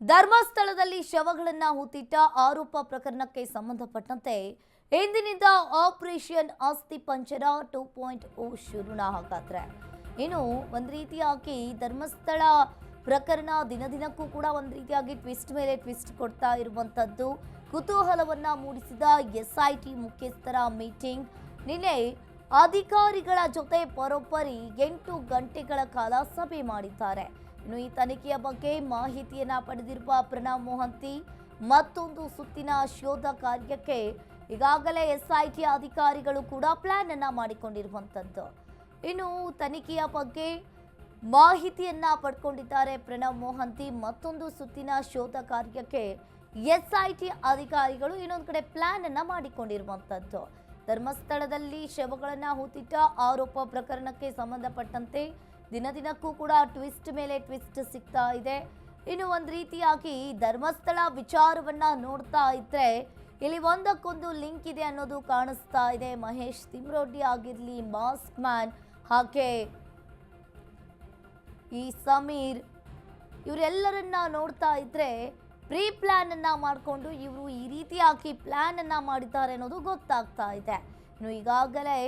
ಧರ್ಮಸ್ಥಳದಲ್ಲಿ ಶವಗಳನ್ನ ಹೂತಿಟ್ಟ ಆರೋಪ ಪ್ರಕರಣಕ್ಕೆ ಸಂಬಂಧಪಟ್ಟಂತೆ ಇಂದಿನಿಂದ ಆಪರೇಷನ್ ಆಸ್ತಿ ಪಂಚರ ಟೂ ಪಾಯಿಂಟ್ ಓ ಶುರುಣ ಹಾಗಾದ್ರೆ. ಇನ್ನು ಒಂದು ರೀತಿಯಾಗಿ ಧರ್ಮಸ್ಥಳ ಪ್ರಕರಣ ದಿನ ದಿನಕ್ಕೂ ಕೂಡ ಒಂದು ರೀತಿಯಾಗಿ ಟ್ವಿಸ್ಟ್ ಮೇಲೆ ಟ್ವಿಸ್ಟ್ ಕೊಡ್ತಾ ಇರುವಂಥದ್ದು ಕುತೂಹಲವನ್ನ ಮೂಡಿಸಿದ ಎಸ್ ಐ ಟಿ ಮುಖ್ಯಸ್ಥರ ಮೀಟಿಂಗ್. ನಿನ್ನೆ ಅಧಿಕಾರಿಗಳ ಜೊತೆ ಪರೋಪರಿ ಎಂಟು ಗಂಟೆಗಳ ಕಾಲ ಸಭೆ ಮಾಡಿದ್ದಾರೆ. ಇನ್ನು ಈ ತನಿಖೆಯ ಬಗ್ಗೆ ಮಾಹಿತಿಯನ್ನ ಪಡೆದಿರುವ ಪ್ರಣವ್ ಮೊಹಂತಿ ಮತ್ತೊಂದು ಸುತ್ತಿನ ಶೋಧ ಕಾರ್ಯಕ್ಕೆ ಈಗಾಗಲೇ ಎಸ್ಐಟಿ ಅಧಿಕಾರಿಗಳು ಕೂಡ ಪ್ಲಾನ್ ಅನ್ನ ಮಾಡಿಕೊಂಡಿರುವಂಥದ್ದು ಇನ್ನು ತನಿಖೆಯ ಬಗ್ಗೆ ಮಾಹಿತಿಯನ್ನ ಪಡ್ಕೊಂಡಿದ್ದಾರೆ ಪ್ರಣವ್ ಮೋಹಂತಿ ಮತ್ತೊಂದು ಸುತ್ತಿನ ಶೋಧ ಕಾರ್ಯಕ್ಕೆ ಎಸ್ಐಟಿ ಅಧಿಕಾರಿಗಳು ಇನ್ನೊಂದು ಕಡೆ ಪ್ಲಾನ್ ಅನ್ನ ಮಾಡಿಕೊಂಡಿರುವಂಥದ್ದು ಧರ್ಮಸ್ಥಳದಲ್ಲಿ ಶವಗಳನ್ನು ಹೂತಿಟ್ಟ ಆರೋಪ ಪ್ರಕರಣಕ್ಕೆ ಸಂಬಂಧಪಟ್ಟಂತೆ ದಿನ ದಿನಕ್ಕೂ ಕೂಡ ಟ್ವಿಸ್ಟ್ ಮೇಲೆ ಟ್ವಿಸ್ಟ್ ಸಿಗ್ತಾ ಇದೆ. ಇನ್ನು ಒಂದು ರೀತಿಯಾಗಿ ಧರ್ಮಸ್ಥಳ ವಿಚಾರವನ್ನ ನೋಡ್ತಾ ಇದ್ರೆ ಇಲ್ಲಿ ಒಂದಕ್ಕೊಂದು ಲಿಂಕ್ ಇದೆ ಅನ್ನೋದು ಕಾಣಿಸ್ತಾ ಇದೆ. ಮಹೇಶ್ ತಿಮ್ರೋಡಿ ಆಗಿರಲಿ, ಮಾಸ್ಕ್ ಮ್ಯಾನ್, ಹಾಗೆ ಈ ಸಮೀರ್, ಇವರೆಲ್ಲರನ್ನ ನೋಡ್ತಾ ಇದ್ರೆ ಪ್ರೀ ಪ್ಲಾನ್ ಅನ್ನ ಮಾಡಿಕೊಂಡು ಇವರು ಈ ರೀತಿಯಾಗಿ ಪ್ಲಾನ್ ಅನ್ನ ಮಾಡಿದ್ದಾರೆ ಅನ್ನೋದು ಗೊತ್ತಾಗ್ತಾ ಇದೆ. ಇನ್ನು ಈಗಾಗಲೇ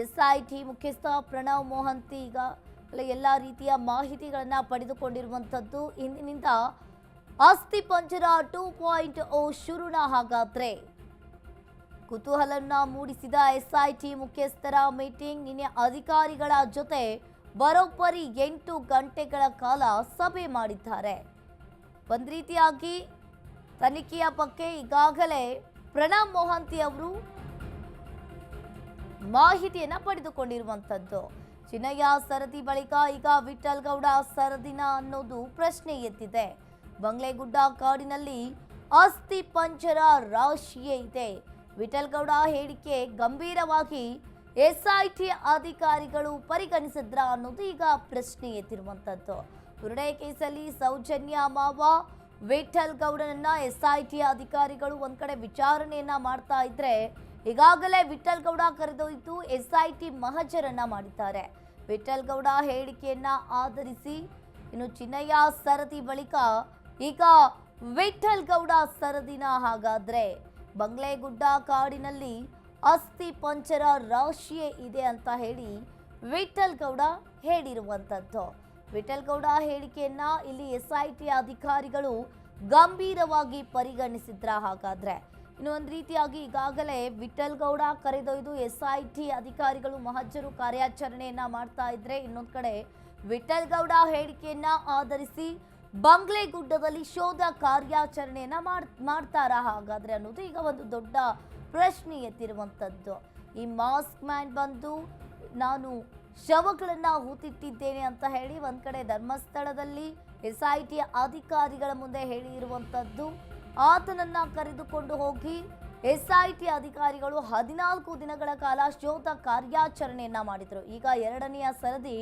ಎಸ್ ಐ ಟಿ ಮುಖ್ಯಸ್ಥ ಪ್ರಣವ್ ಮೋಹಂತಿ ಈಗಾಗಲೇ ಎಲ್ಲ ರೀತಿಯ ಮಾಹಿತಿಗಳನ್ನು ಪಡೆದುಕೊಂಡಿರುವಂಥದ್ದು ಇಂದಿನಿಂದ ಆಸ್ತಿ ಪಂಜರ ಟೂ ಪಾಯಿಂಟ್ ಓ ಶುರುಣ ಹಾಗಾದ್ರೆ. ಕುತೂಹಲನ್ನ ಮೂಡಿಸಿದ ಎಸ್ಐಟಿ ಮುಖ್ಯಸ್ಥರ ಮೀಟಿಂಗ್ ನಿನ್ನೆ ಅಧಿಕಾರಿಗಳ ಜೊತೆ ಬರೋಬ್ಬರಿ ಎಂಟು ಗಂಟೆಗಳ ಕಾಲ ಸಭೆ ಮಾಡಿದ್ದಾರೆ. ಒಂದು ರೀತಿಯಾಗಿ ತನಿಖೆಯ ಬಗ್ಗೆ ಈಗಾಗಲೇ ಪ್ರಣಬ್ ಮೊಹಂತಿ ಅವರು ಮಾಹಿತಿಯನ್ನು ಪಡೆದುಕೊಂಡಿರುವಂಥದ್ದು. ಚಿನ್ನಯ್ಯ ಸರದಿ ಬಳಿಕ ಈಗ ವಿಠಲ್ ಗೌಡ ಸರದಿನ ಅನ್ನೋದು ಪ್ರಶ್ನೆ ಎತ್ತಿದೆ. ಬಂಗ್ಲೆಗುಡ್ಡ ಕಾಡಿನಲ್ಲಿ ಅಸ್ಥಿ ಪಂಚರ ರಾಶಿಯೇ ಇದೆ. ವಿಠಲ್ ಗೌಡ ಹೇಳಿಕೆ ಗಂಭೀರವಾಗಿ ಎಸ್ಐಟಿ ಅಧಿಕಾರಿಗಳು ಪರಿಗಣಿಸಿದ್ರ ಅನ್ನೋದು ಈಗ ಪ್ರಶ್ನೆ ಎತ್ತಿರುವಂಥದ್ದು ಬುರುಡೆ ಕೇಸಲ್ಲಿ ಸೌಜನ್ಯ ಮಾವ ವಿಠಲ್ ಗೌಡನನ್ನ ಎಸ್ಐಟಿ ಅಧಿಕಾರಿಗಳು ಒಂದ್ ಕಡೆ ವಿಚಾರಣೆಯನ್ನ ಮಾಡ್ತಾ ಇದ್ರೆ ಈಗಾಗಲೇ ವಿಠಲ್ ಗೌಡ ಕರೆದೊಯ್ದು ಎಸ್ಐಟಿ ಮಹಜರನ್ನ ಮಾಡಿದ್ದಾರೆ. ವಿಠಲ್ ಗೌಡ ಹೇಳಿಕೆಯನ್ನ ಆಧರಿಸಿ ಇನ್ನು ಚಿನ್ನಯ್ಯ ಸರದಿ ಬಳಿಕ ಈಗ ವಿಠಲ್ ಗೌಡ ಸರದಿನ ಹಾಗಾದ್ರೆ ಬಂಗ್ಲೆಗುಡ್ಡ ಕಾಡಿನಲ್ಲಿ ಅಸ್ಥಿ ಪಂಚರ ರಾಶಿಯೇ ಇದೆ ಅಂತ ಹೇಳಿ ವಿಠಲ್ ಗೌಡ ಹೇಳಿರುವಂಥದ್ದು ವಿಠಲ್ ಗೌಡ ಹೇಳಿಕೆಯನ್ನ ಇಲ್ಲಿ ಎಸ್ಐಟಿ ಅಧಿಕಾರಿಗಳು ಗಂಭೀರವಾಗಿ ಪರಿಗಣಿಸಿದ್ರ ಹಾಗಾದ್ರೆ ಇನ್ನು ಒಂದು ರೀತಿಯಾಗಿ ಈಗಾಗಲೇ ವಿಠಲ್ ಗೌಡ ಕರೆದೊಯ್ದು ಎಸ್ ಐ ಟಿ ಅಧಿಕಾರಿಗಳು ಮಹಜ್ಜರು ಕಾರ್ಯಾಚರಣೆಯನ್ನ ಮಾಡ್ತಾ ಇದ್ರೆ ಇನ್ನೊಂದು ಕಡೆ ವಿಠಲ್ ಗೌಡ ಹೇಳಿಕೆಯನ್ನ ಆಧರಿಸಿ ಬಂಗ್ಲೆಗುಡ್ಡದಲ್ಲಿ ಶೋಧ ಕಾರ್ಯಾಚರಣೆಯನ್ನ ಮಾಡ್ತಾರಾ ಹಾಗಾದ್ರೆ ಅನ್ನೋದು ಈಗ ಒಂದು ದೊಡ್ಡ ಪ್ರಶ್ನೆ ಎತ್ತಿರುವಂಥದ್ದು ಈ ಮಾಸ್ಕ್ ಮ್ಯಾನ್ ಬಂದು ನಾನು ಶವಗಳನ್ನ ಹೂತಿಟ್ಟಿದ್ದೇನೆ ಅಂತ ಹೇಳಿ ಒಂದ್ ಕಡೆ ಧರ್ಮಸ್ಥಳದಲ್ಲಿ ಎಸ್ ಐ ಟಿ ಅಧಿಕಾರಿಗಳ ಮುಂದೆ ಹೇಳಿರುವಂಥದ್ದು ಆತನನ್ನ ಕರೆದುಕೊಂಡು ಹೋಗಿ ಎಸ್ಐಟಿ ಅಧಿಕಾರಿಗಳು ಹದಿನಾಲ್ಕು ದಿನಗಳ ಕಾಲ ಶೋಧ ಕಾರ್ಯಾಚರಣೆಯನ್ನ ಮಾಡಿದ್ರು. ಈಗ ಎರಡನೆಯ ಸರದಿ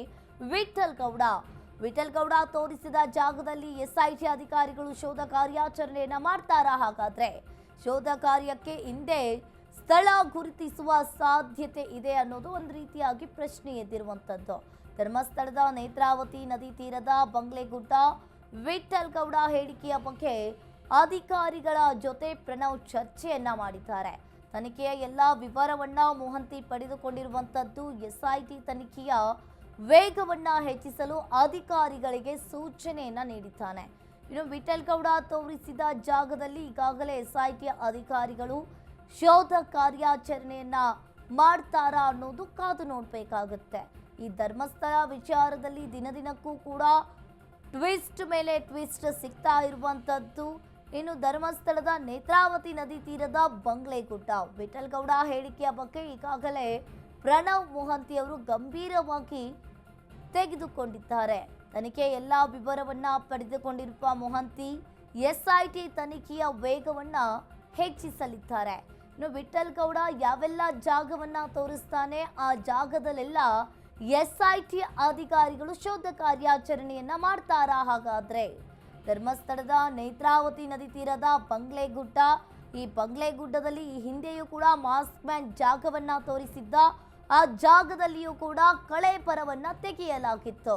ವಿಠಲ್ ಗೌಡ. ವಿಠಲ್ ಗೌಡ ತೋರಿಸಿದ ಜಾಗದಲ್ಲಿ ಎಸ್ಐಟಿ ಅಧಿಕಾರಿಗಳು ಶೋಧ ಕಾರ್ಯಾಚರಣೆಯನ್ನ ಮಾಡ್ತಾರಾ ಹಾಗಾದ್ರೆ? ಶೋಧ ಕಾರ್ಯಕ್ಕೆ ಹಿಂದೆ ಸ್ಥಳ ಗುರುತಿಸುವ ಸಾಧ್ಯತೆ ಇದೆ ಅನ್ನೋದು ಒಂದು ರೀತಿಯಾಗಿ ಪ್ರಶ್ನೆ ಎದ್ದಿರುವಂಥದ್ದು ಧರ್ಮಸ್ಥಳದ ನೇತ್ರಾವತಿ ನದಿ ತೀರದ ಬಂಗ್ಲೆಗುಡ್ಡ ವಿಠಲ್ ಗೌಡ ಹೇಳಿಕೆಯ ಬಗ್ಗೆ ಅಧಿಕಾರಿಗಳ ಜೊತೆ ಪ್ರಣವ್ ಚರ್ಚೆಯನ್ನ ಮಾಡಿದ್ದಾರೆ. ತನಿಖೆಯ ಎಲ್ಲ ವಿವರವನ್ನ ಮೋಹಂತಿ ಪಡೆದುಕೊಂಡಿರುವಂಥದ್ದು ಎಸ್ಐಟಿ ತನಿಖೆಯ ವೇಗವನ್ನ ಹೆಚ್ಚಿಸಲು ಅಧಿಕಾರಿಗಳಿಗೆ ಸೂಚನೆಯನ್ನ ನೀಡಿದ್ದಾನೆ. ಇನ್ನು ವಿಠಲ್ ಗೌಡ ತೋರಿಸಿದ ಜಾಗದಲ್ಲಿ ಈಗಾಗಲೇ ಎಸ್ಐಟಿ ಅಧಿಕಾರಿಗಳು ಶೋಧ ಕಾರ್ಯಾಚರಣೆಯನ್ನ ಮಾಡ್ತಾರಾ ಅನ್ನೋದು ಕಾದು ನೋಡಬೇಕಾಗುತ್ತೆ. ಈ ಧರ್ಮಸ್ಥಳ ವಿಚಾರದಲ್ಲಿ ದಿನದಿನಕ್ಕೂ ಕೂಡ ಟ್ವಿಸ್ಟ್ ಮೇಲೆ ಟ್ವಿಸ್ಟ್ ಸಿಗ್ತಾ ಇರುವಂಥದ್ದು ಇನ್ನು ಧರ್ಮಸ್ಥಳದ ನೇತ್ರಾವತಿ ನದಿ ತೀರದ ಬಂಗ್ಲೆಗುಡ್ಡ. ಗುಡ್ಡ ವಿಠಲ್ಗೌಡ ಹೇಳಿಕೆಯ ಬಗ್ಗೆ ಈಗಾಗಲೇ ಪ್ರಣವ್ ಮೊಹಂತಿ ಅವರು ಗಂಭೀರವಾಗಿ ತೆಗೆದುಕೊಂಡಿದ್ದಾರೆ. ತನಿಖೆ ಎಲ್ಲ ವಿವರವನ್ನ ಪಡೆದುಕೊಂಡಿರುವ ಮೊಹಂತಿ, ಎಸ್ಐಟಿ ತನಿಖೆಯ ವೇಗವನ್ನ ಹೆಚ್ಚಿಸಲಿದ್ದಾರೆ. ಇನ್ನು ವಿಠಲ್ ಗೌಡ ಯಾವೆಲ್ಲ ಜಾಗವನ್ನ ತೋರಿಸ್ತಾನೆ, ಆ ಜಾಗದಲ್ಲೆಲ್ಲ ಎಸ್ಐಟಿ ಅಧಿಕಾರಿಗಳು ಶೋಧ ಕಾರ್ಯಾಚರಣೆಯನ್ನ ಮಾಡ್ತಾರಾ ಹಾಗಾದ್ರೆ? ಧರ್ಮಸ್ಥಳದ ನೇತ್ರಾವತಿ ನದಿ ತೀರದ ಬಂಗ್ಲೆಗುಡ್ಡ. ಈ ಬಂಗ್ಲೆಗುಡ್ಡದಲ್ಲಿ ಈ ಹಿಂದೆಯೂ ಕೂಡ ಮಾಸ್ಕ್ ಮ್ಯಾನ್ ಜಾಗವನ್ನ ತೋರಿಸಿದ್ದ. ಆ ಜಾಗದಲ್ಲಿಯೂ ಕೂಡ ಕಳೆ ಪರವನ್ನ ತೆಗೆಯಲಾಗಿತ್ತು.